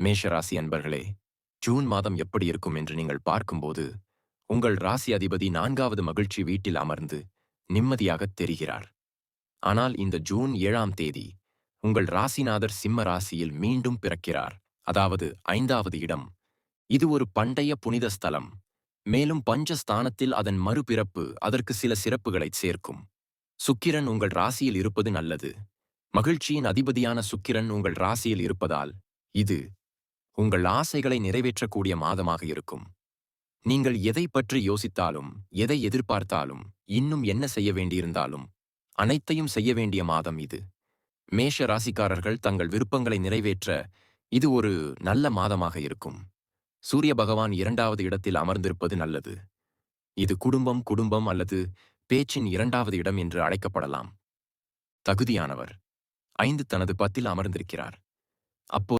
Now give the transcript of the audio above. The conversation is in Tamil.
மேஷராசி அன்பர்களே ஜூன் மாதம் எப்படி இருக்கும் என்று நீங்கள் பார்க்கும்போது உங்கள் ராசி அதிபதி நான்காவது மகிழ்ச்சி வீட்டில் அமர்ந்து நிம்மதியாகத் தெரிகிறார். ஆனால் இந்த ஜூன் ஏழாம் தேதி உங்கள் ராசிநாதர் சிம்ம ராசியில் மீண்டும் பிறக்கிறார். அதாவது ஐந்தாவது இடம். இது ஒரு பண்டைய புனித ஸ்தலம். மேலும் பஞ்சஸ்தானத்தில் அதன் மறுபிறப்பு அதற்கு சில சிறப்புகளைச் சேர்க்கும். சுக்கிரன் உங்கள் ராசியில் இருப்பது நல்லது. மகிழ்ச்சியின் அதிபதியான சுக்கிரன் உங்கள் ராசியில் இருப்பதால் இது உங்கள் ஆசைகளை நிறைவேற்றக்கூடிய மாதமாக இருக்கும். நீங்கள் எதை பற்றி யோசித்தாலும் எதை எதிர்பார்த்தாலும் இன்னும் என்ன செய்ய வேண்டியிருந்தாலும் அனைத்தையும் செய்ய வேண்டிய மாதம் இது. மேஷ ராசிக்காரர்கள் தங்கள் விருப்பங்களை நிறைவேற்ற இது ஒரு நல்ல மாதமாக இருக்கும். சூரிய பகவான் இரண்டாவது இடத்தில் அமர்ந்திருப்பது நல்லது. இது குடும்பம் குடும்பம் அல்லது பேச்சின் இரண்டாவது இடம் என்று அழைக்கப்படலாம். தகுதியானவர். ஐந்து தனது பத்தில் அமர்ந்திருக்கிறார். அப்போ